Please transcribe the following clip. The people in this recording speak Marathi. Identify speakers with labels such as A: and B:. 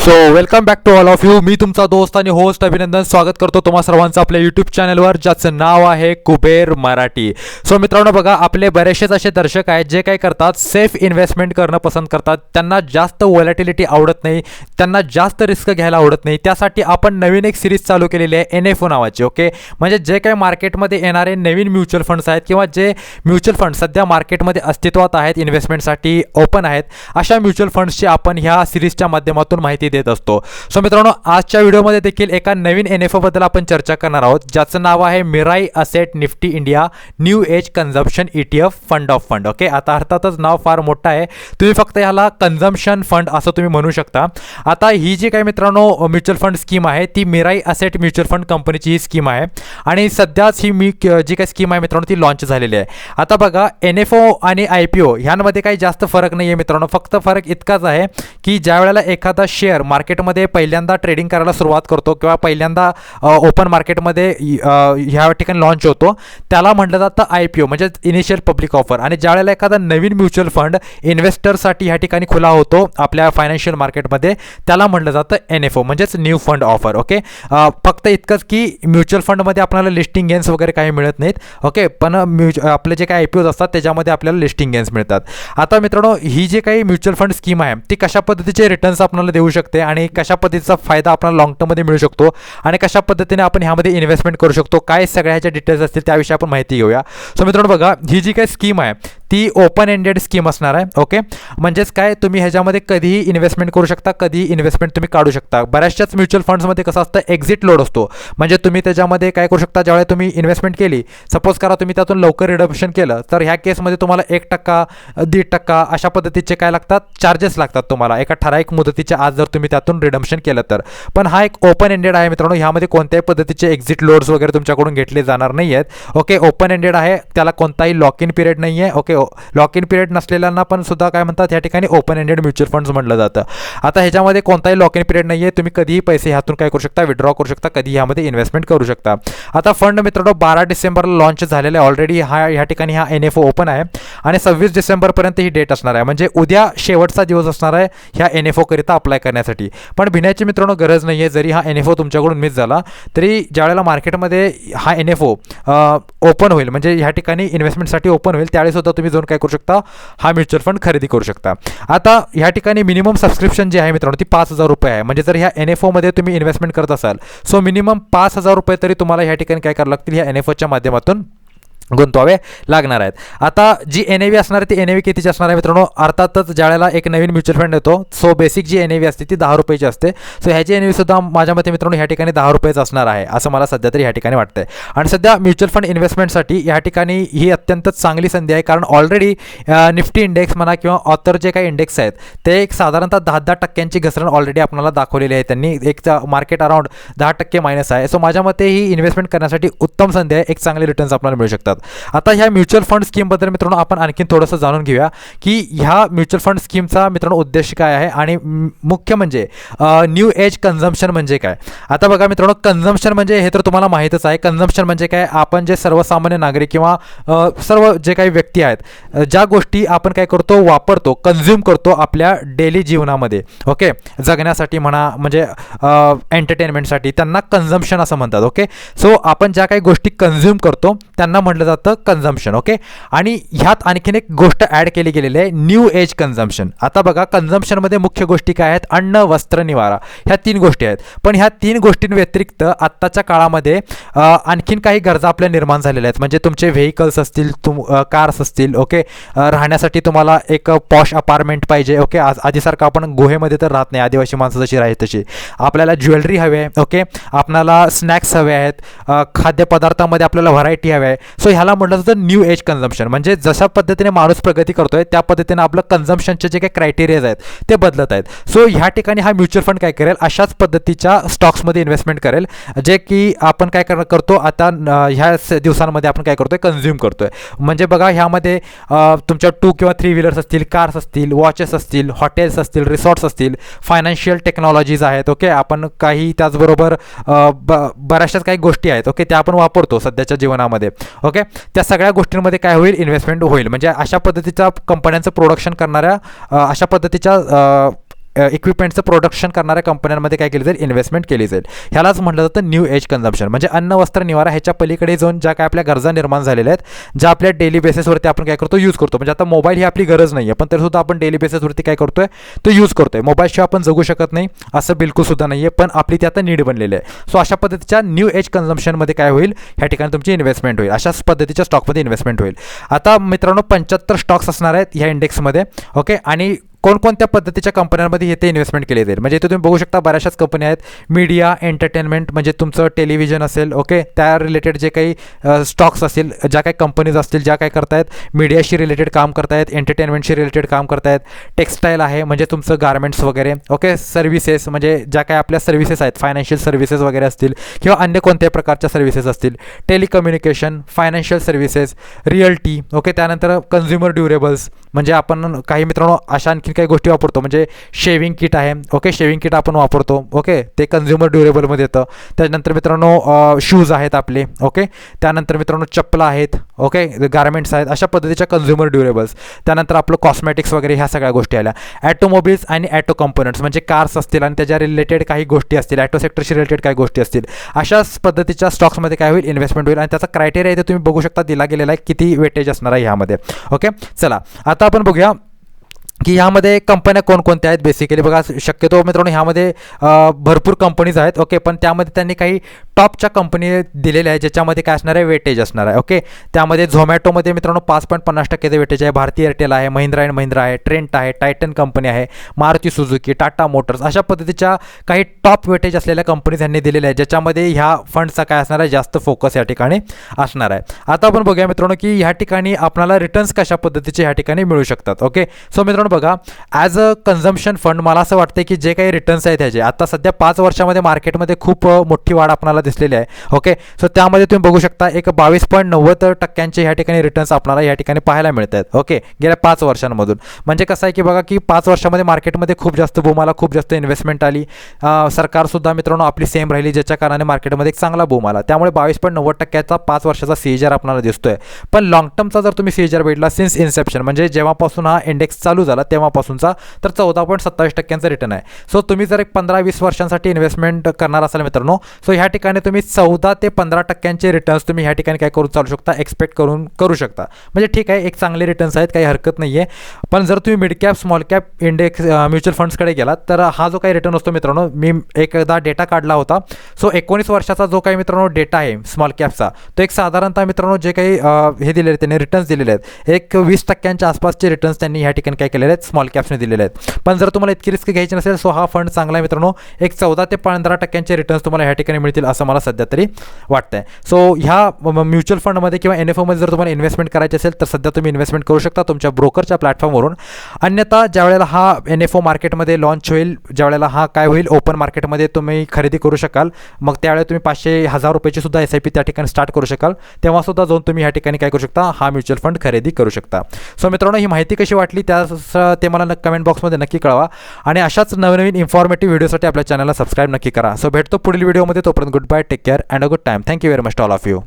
A: So welcome back to all of you मी तुमचा दोस्त आणि होस्ट अभिनंदन. स्वागत करतो तुम्हा सर्वांचं आपल्या यूट्यूब चॅनलवर ज्याचं नाव आहे कुबेर मराठी. सो मित्रांनो बघा आपले बरेचसेच असे दर्शक आहेत जे काय करतात सेफ इन्व्हेस्टमेंट करणं पसंत करतात. त्यांना जास्त वॉलेटिलिटी आवडत नाही. त्यांना जास्त रिस्क घ्यायला आवडत नाही. त्यासाठी आपण नवीन एक सिरीज चालू केलेली आहे एन एफ ओ नावाची ओके म्हणजे जे काही मार्केटमध्ये येणारे नवीन म्युच्युअल फंड्स आहेत किंवा जे म्युच्युअल फंड सध्या मार्केटमध्ये अस्तित्वात आहेत इन्व्हेस्टमेंटसाठी ओपन आहेत अशा म्युच्युअल फंड्सची आपण ह्या सिरीजच्या माध्यमातून माहिती देत असतो. सो मित्रांनो आजच्या व्हिडिओमध्ये देखील एका नवीन एन एफ ओबद्दल आपण चर्चा करणार आहोत ज्याचं नाव आहे Mirae asset Nifty India new age consumption E T F fund of fund. Okay आता अर्थातच नाव फार मोठं आहे. तुम्ही फक्त ह्याला कन्झम्पशन फंड असं तुम्ही म्हणू शकता. आता ही जी काही मित्रांनो म्युच्युअल फंड स्कीम आहे ती मिराई असेट म्युच्युअल फंड कंपनीची ही स्कीम आहे. आणि सध्याच ही मी जी काही स्कीम आहे मित्रांनो ती लॉन्च झालेली आहे. आता बघा एन एफ ओ आणि आय पी ओ ह्यांमध्ये काही जास्त फरक नाही आहे मित्रांनो. फक्त फरक इतकाच आहे की ज्या वेळेला एखादा शेअर मार्केटमध्ये पहिल्यांदा ट्रेडिंग करायला सुरुवात करतो किंवा पहिल्यांदा ओपन मार्केटमध्ये ह्या ठिकाणी लॉन्च होतो. त्याला म्हटलं जातं आय पी ओ म्हणजे इनिशियल पब्लिक ऑफर आणि ज्या वेळेला एखादा नवीन म्युच्युअल फंड इन्व्हेस्टरसाठी ह्या ठिकाणी खुला होतो आपल्या फायनान्शियल मार्केटमध्ये त्याला म्हटलं जातं एन एफ ओ म्हणजेच न्यू फंड ऑफर ओके फक्त इतकंच की म्युच्युअल फंडमध्ये आपल्याला लिस्टिंग गेन्स वगैरे काही मिळत नाहीत ओके पण म्युच आपले जे काही आय पी ओज असतात त्याच्यामध्ये आपल्याला लिस्टिंग गेन्स मिळतात. आता मित्रांनो ही जी काही म्युच्युअल फंड स्कीम आहे ती कशा पद्धतीचे रिटर्न्स आपल्याला देऊ शकते? आणि कशा पद्धतीचा फायदा आपल्याला लॉंग टर्ममध्ये मिळू शकतो आणि कशा पद्धतीने आपण ह्यामध्ये इन्व्हेस्टमेंट करू शकतो काय सगळ्या ह्याच्या डिटेल्स असतील त्याविषयी आपण माहिती घेऊया. सो मित्रांनो बघा ही जी काही स्कीम आहे ती ओपन एंडेड स्कीम असणार आहे ओके म्हणजेच काय तुम्ही ह्याच्यामध्ये कधीही इन्व्हेस्टमेंट करू शकता कधीही इन्व्हेस्टमेंट तुम्ही काढू शकता. बऱ्याचशाच म्युच्युअल फंड्समध्ये कसं असतं एक्झिट लोड असतो. म्हणजे तुम्ही त्याच्यामध्ये काय करू शकता ज्यावेळेला तुम्ही इन्व्हेस्टमेंट केली सपोज करा तुम्ही त्यातून लवकर रिडम्शन केलं तर ह्या केसमध्ये तुम्हाला एक टक्का दीड टक्का अशा पद्धतीचे काय लागतात चार्जेस लागतात तुम्हाला. एका ठराविक मुदतीच्या आज जर तुम्ही तुम्ही त्यातून रिडम्शन केलं तर. पण हा एक ओपन एंडेड आहे मित्रांनो. ह्यामध्ये कोणत्याही पद्धतीचे एक्झिट लोड्स वगैरे तुमच्याकडून घेतले जाणार नाही आहेत ओके ओपन एंडेड आहे. त्याला कोणताही लॉक इन पिरियड नाही आहे ओके लॉक इन पिरियड नसलेल्यांना पण सुद्धा काय म्हणतात या ठिकाणी ओपन एंडेड म्युच्युअल फंड्स म्हटलं जातं. आता ह्याच्यामध्ये कोणताही लॉक इन पिरियड नाही आहे तुम्ही कधीही पैसे ह्यातून काय करू शकता विड्रॉ करू शकता कधी ह्यामध्ये इन्व्हेस्टमेंट करू शकता. आता फंड मित्रांनो बारा डिसेंबरला लॉन्च झालेला आहे. ऑलरेडी हा ह्या ठिकाणी हा एन एफ ओ ओपन आहे. आणि सव्वीस डिसेंबरपर्यंत ही डेट असणार आहे. म्हणजे उद्या शेवटचा दिवस असणार आहे ह्या एन एफ ओकरिता अप्लाय करण्यासाठी. पण भिण्याची मित्रांनो गरज नाही आहे जरी हा एन एफ ओ तुमच्याकडून मिस झाला तरी ज्यावेळेला मार्केटमध्ये हा एन एफ ओ ओपन होईल म्हणजे ह्या ठिकाणी इन्व्हेस्टमेंटसाठी ओपन होईल त्यावेळेसुद्धा तुम्ही जाऊन काय करू शकता? हा म्युच्युअल फंड खरेदी करू शकता. आता ह्या ठिकाणी मिनिमम सबस्क्रिप्शन जे आहे मित्रांनो ती पाच हजार रुपये आहे. म्हणजे जर ह्या एन एफ ओमध्ये तुम्ही इन्व्हेस्टमेंट करत असाल सो मिनिमम पाच हजार रुपये तरी तुम्हाला ह्या ठिकाणी काय करावं लागतील? ह्या एन एफ ओच्या माध्यमातून गुंतवावे लागणार आहेत. आता जी एन ए असणार आहे ती एन ए कितीची असणार आहे मित्रांनो? अर्थातच ज्यावेळेला एक नवीन म्युच्युअल फंड येतो सो बेसिक जी एन ए व्ही असते ती दहा रुपयाची असते. सो ह्याची एन एव्ही सुद्धा माझ्या मते मित्रांनो ह्या ठिकाणी दहा रुपयेच असणार आहे असं मला सध्या तरी ह्या ठिकाणी वाटतंय. आणि सध्या म्युच्युअल फंड इन्व्हेस्टमेंटसाठी ह्या ठिकाणी ही अत्यंत चांगली संधी आहे कारण ऑलरेडी निफ्टी इंडेक्स म्हणा किंवा ऑथर जे काही इंडेक्स आहेत ते एक साधारणतः दहा दहा टक्क्यांची घसरण ऑलरेडी आपल्याला दाखवलेली आहे. त्यांनी एक मार्केट अराउंड दहा टक्के मायनस आहे. सो माझ्या मते ही इन्व्हेस्टमेंट करण्यासाठी उत्तम संधी आहे एक चांगले रिटर्न्स आपल्याला मिळू शकतात. आता ह्या म्युच्युअल फंड स्कीमबद्दल मित्रांनो आपण आणखीन थोडंसं जाणून घेऊया की ह्या म्युच्युअल फंड स्कीमचा मित्रांनो उद्देश काय आहे आणि मुख्य म्हणजे न्यू एज कन्झम्पशन म्हणजे काय? आता बघा मित्रांनो कन्झम्पशन म्हणजे हे तर तुम्हाला माहीतच आहे. कन्झम्पशन म्हणजे काय? आपण जे सर्वसामान्य नागरिक किंवा सर्व जे काही व्यक्ती आहेत ज्या गोष्टी आपण काय करतो वापरतो कन्झ्युम करतो आपल्या डेली जीवनामध्ये ओके? जगण्यासाठी म्हणा म्हणजे एंटरटेनमेंटसाठी त्यांना कन्झम्पशन असं म्हणतात ओके? सो आपण ज्या काही गोष्टी कन्झ्युम करतो त्यांना म्हटलं जातं कन्झम्पशन ओके आणि ह्यात आणखीन एक गोष्ट ॲड केली गेलेली आहे न्यू एज कन्झम्पशन आता बघा कन्झम्पशनमध्ये मुख्य गोष्टी काय आहेत? अन्न वस्त्र निवारा. ह्या तीन गोष्टी आहेत. पण ह्या तीन गोष्टींव्यतिरिक्त आत्ताच्या काळामध्ये आणखीन काही गरजा आपल्या निर्माण झालेल्या आहेत. म्हणजे तुमचे व्हेकल्स असतील तुम कार्स असतील ओके राहण्यासाठी तुम्हाला एक पॉश अपार्टमेंट पाहिजे ओके आज आधीसारखं आपण गुहेमध्ये तर राहत नाही. आदिवासी माणसं जशी राहत तशी. आपल्याला ज्वेलरी हवी आहे ओके आपल्याला स्नॅक्स हवे आहेत. खाद्यपदार्थामध्ये आपल्याला व्हरायटी हवी आहे. सो ह्याला म्हटलं जातं न्यू एज कन्झम्पशन म्हणजे जशा पद्धतीने माणूस प्रगती करतोय त्या पद्धतीने आपलं कन्झम्पशनचे जे काही क्रायटेरियाज आहेत ते बदलत आहेत. सो ह्या ठिकाणी हा म्युच्युअल फंड काय करेल? अशाच पद्धतीच्या स्टॉक्समध्ये इन्व्हेस्टमेंट करेल जे की आपण काय करतो आता ह्या दिवसांमध्ये आपण काय करतोय? कन्झ्युम करतोय. म्हणजे बघा ह्यामध्ये तुमच्या टू किंवा थ्री व्हीलर्स असतील कार्स असतील वॉचेस असतील हॉटेल्स असतील रिसॉर्ट्स असतील फायनान्शियल टेक्नॉलॉजीज आहेत ओके आपण काही त्याचबरोबर ब बऱ्याचशाच काही गोष्टी आहेत ओके त्या आपण वापरतो सध्याच्या जीवनामध्ये. ओके? त्या सगळ्या गोष्टींमध्ये काय होईल? इन्व्हेस्टमेंट होईल. म्हणजे अशा पद्धतीच्या कंपन्यांचं प्रोडक्शन करणाऱ्या अशा पद्धतीच्या इक्विपमेंटचं प्रोडक्शन करणाऱ्या कंपन्यांमध्ये काय केली जाईल? इन्व्हेस्टमेंट केली जाईल. ह्यालाच म्हटलं जातं न्यू एज कन्झम्पशन म्हणजे अन्न वस्त्र निवारा ह्याच्या पलीकडे जाऊन ज्या काय आपल्या गरजा निर्माण झालेल्या आहेत ज्या आपल्या डेली बेसिसवरती आपण काय करतो? यूज करतो. म्हणजे आता मोबाईल ही आपली गरज नाही आहे पण तरीसुद्धा आपण डेली बेसिसवरती काय करतोय? तो यूज करतोय. मोबाईलशिवाय आपण जगू शकत नाही असं बिलकुल सुद्धा नाही आहे पण आपली ती आता नीड बनलेली आहे. सो अशा पद्धतीच्या न्यू एज कन्झम्पशनमध्ये काय होईल? ह्या ठिकाणी तुमची इन्व्हेस्टमेंट होईल. अशाच पद्धतीच्या स्टॉकमध्ये इन्व्हेस्टमेंट होईल. आता मित्रांनो पंच्याहत्तर स्टॉक्स असणार आहेत ह्या इंडेक्समध्ये ओके आणि कोणकोणत्या पद्धतीच्या कंपन्यांमध्ये इथे इन्व्हेस्टमेंट केली जाईल? म्हणजे इथे तुम्ही बघू शकता बऱ्याचशाच कंपन्या आहेत. मीडिया एंटरटेनमेंट म्हणजे तुमचं टेलिव्हिजन असेल ओके त्या रिलेटेड जे काही स्टॉक्स असतील ज्या काही कंपनीज असतील ज्या काय करतायत मीडियाशी रिलेटेड काम करतायत एंटरटेनमेंटशी रिलेटेड काम करतायत टेक्स्टाईल आहे म्हणजे तुमचं गार्मेंट्स वगैरे ओके सर्व्हिसेस म्हणजे ज्या काही आपल्या सर्व्हिसेस आहेत फायनान्शियल सर्व्हिसेस वगैरे असतील किंवा अन्य कोणत्याही प्रकारच्या सर्व्हिसेस असतील telecommunication financial services realty okay त्यानंतर कन्झ्युमर ड्युरेबल्स म्हणजे आपण काही मित्रांनो अशा आणखी काही गोष्टी वापरतो. म्हणजे शेविंग किट आहे ओके शेविंग किट आपण वापरतो ओके ते कन्झ्युमर ड्युरेबलमध्ये येतं. त्यानंतर मित्रांनो शूज आहेत आपले ओके त्यानंतर मित्रांनो चप्पल आहेत ओके गार्मेंट्स आहेत अशा पद्धतीच्या कन्झ्युमर ड्युरेबल्स त्यानंतर आपलं कॉस्मॅटिक्स वगैरे ह्या सगळ्या गोष्टी आल्या. ॲटोमोबिल्स आणि ॲटो कंपोनंट्स म्हणजे कार्स असतील आणि त्याच्या रिलेटेड काही गोष्टी असतील ॲटो सेक्टरशी रिलेटेड काही गोष्टी असतील अशाच पद्धतीच्या स्टॉक्समध्ये काय होईल? इन्व्हेस्टमेंट होईल. आणि त्याचा क्रायटेरिया इथे तुम्ही बघू शकता दिला गेलेला आहे किती वेटेज असणार आहे ह्यामध्ये ओके चला आता आपण बघूया की ह्यामध्ये कंपन्या कोणकोणत्या आहेत? बेसिकली बघा शक्यतो मित्रांनो ह्यामध्ये भरपूर कंपनीज आहेत ओके पण त्यामध्ये त्यांनी काही टॉपच्या कंपनी दिलेल्या आहेत ज्याच्यामध्ये काय असणार आहे? वेटेज असणार आहे ओके त्यामध्ये झोमॅटोमध्ये मित्रांनो पाच पॉईंट पन्नास टक्केचं वेटेज आहे भारती एअरटेल आहे महिंद्रा अँड महिंद्रा आहे ट्रेंट आहे टायटन कंपनी आहे मारुती सुझुकी टाटा मोटर्स अशा पद्धतीच्या काही टॉप वेटेज असलेल्या कंपनीज यांनी दिलेल्या आहेत ज्याच्यामध्ये ह्या फंडचा काय असणार आहे? जास्त फोकस या ठिकाणी असणार आहे. आता आपण बघूया मित्रांनो की ह्या ठिकाणी आपल्याला रिटर्न्स कशा पद्धतीचे ह्या ठिकाणी मिळू शकतात ओके सो मित्रांनो बघा ॲज अ कन्झम्पशन फंड मला असं वाटतं की जे काही रिटर्न्स आहेत त्याचे आता सध्या पाच वर्षामध्ये मार्केटमध्ये खूप मोठी वाढ आपणाला दिसलेली आहे. ओके सो त्यामध्ये तुम्ही बघू शकता एक बावीस पॉईंट नव्वद टक्क्यांचे ह्या ठिकाणी रिटर्न्स आपल्याला या ठिकाणी पाहायला मिळत आहेत. ओके गेल्या पाच वर्षांमधून. म्हणजे कसं आहे की बघा की पाच वर्षामध्ये मार्केटमध्ये खूप जास्त बुमाला खूप जास्त इन्व्हेस्टमेंट आली. सरकारसुद्धा मित्रांनो आपली सेम राहिली ज्याच्या कारणाने मार्केटमध्ये एक चांगला बूम आला. त्यामुळे बावीस पॉईंट नव्वद टक्क्याचा पाच वर्षाचा सीजर आपल्याला दिसतोय. पण लॉंग टर्मचा जर तुम्ही सीजर भेटला सिन्स इन्सेप्शन म्हणजे जेव्हापासून हा इंडेक्स चालू झाला तेव्हापासूनचा तर चौदा पॉईंट सत्तावीस टक्क्यांचा रिटर्न आहे. सो तुम्ही जर एक पंधरा वीस वर्षांसाठी इन्व्हेस्टमेंट करणार असाल मित्रांनो सो ह्या ठिकाणी तुम्ही चौदा ते पंधरा टक्क्यांचे रिटर्न्स तुम्ही ह्या ठिकाणी काय करू चालू शकता एक्सपेक्ट करून करू शकता. म्हणजे ठीक आहे एक चांगले रिटर्न्स आहेत काही हरकत नाही आहे पण जर तुम्ही mid cap small cap index mutual फंड्सकडे गेलात तर हा जो काही रिटर्न असतो मित्रांनो मी एकदा डेटा काढला होता. सो एकोणीस वर्षाचा जो काही मित्रांनो डेटा आहे स्मॉल कॅपचा तो एक साधारणतः मित्रांनो जे काही हे दिलेले त्यांनी रिटर्न्स दिलेले आहेत. एक वीस टक्क्यांच्या आसपासचे रिटर्न्स त्यांनी ह्या ठिकाणी काय केलेले आहेत स्मॉल कॅप्सने दिलेले आहेत. पण जर तुम्हाला इतकी रिस्क घ्यायची नसेल सो हा फंड चांगला आहे मित्रांनो. एक चौदा ते पंधरा टक्क्यांचे रिटर्न्स तुम्हाला ह्या ठिकाणी मिळतील असं मला सध्या तरी वाटतंय. सो ह्या म्युच्युअल फंडमध्ये किंवा एन एफ ओमध्ये जर तुम्हाला इन्व्हेस्टमेंट करायची असेल तर सध्या तुम्ही इन्व्हेस्टमेंट करू शकता तुमच्या ब्रोकरच्या प्लॅटफॉर्मवरून अन्यथा ज्यावेळेला हा एन एफ ओ मार्केटमध्ये लॉन्च होईल ज्यावेळेला हा काय होईल ओपन मार्केटमध्ये तुम्ही खरेदी करू शकाल. मग त्यावेळेला तुम्ही पाचशे हजार रुपयाची सुद्धा एस आय पी त्या ठिकाणी स्टार्ट करू शकाल. तेव्हासुद्धा जाऊन तुम्ही ह्या ठिकाणी काय करू शकता हा म्युच्युअल फंड खरेदी करू शकता. सो मित्रांनो ही माहिती कशी वाटली त्या ते मला कमेंट बॉक्समध्ये नक्की कळवा. आणि अशाच नवनवीन इन्फॉर्मेटिव्ह व्हिडिओसाठी आपल्या चॅनलला सबस्क्राईब नक्की करा. सो भेटतो पुढील व्हिडिओमध्ये तोपर्यंत good bye take care and a good time thank you very much all of you